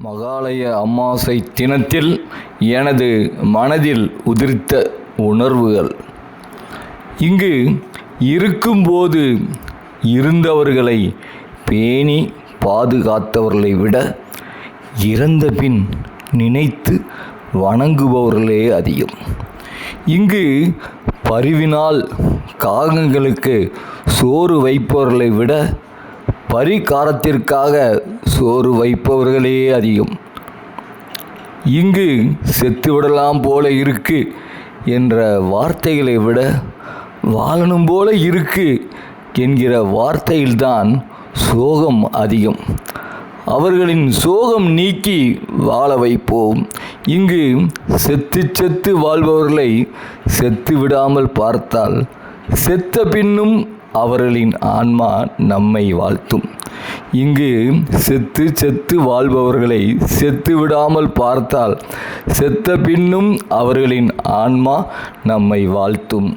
மகாலய அமாவாசை தினத்தில் எனது மனதில் உதிர்த்த உணர்வுகள். இங்கு இருக்கும்போது இருந்தவர்களை பேணி பாதுகாத்தவர்களை விட இறந்த பின் நினைத்து வணங்குபவர்களே அதிகம். இங்கு பரிவினால் காகங்களுக்கு சோறு வைப்பவர்களை விட பரிகாரத்திற்காக சோறு வைப்பவர்களே அதிகம். இங்கு செத்து விடலாம் போல இருக்கு என்ற வார்த்தைகளை விட வாழணும் போல இருக்கு என்கிற வார்த்தையில்தான் சோகம் அதிகம். அவர்களின் சோகம் நீக்கி வாழ வைப்போம். இங்கு செத்து செத்து வாழ்பவர்களை செத்து விடாமல் பார்த்தால் செத்த பின்னும் அவர்களின் ஆன்மா நம்மை வாழ்த்தும். இங்கு செத்து செத்து வாழ்பவர்களை செத்து விடாமல் பார்த்தால் செத்த பின்னும் அவர்களின் ஆன்மா நம்மை வாழ்த்தும்.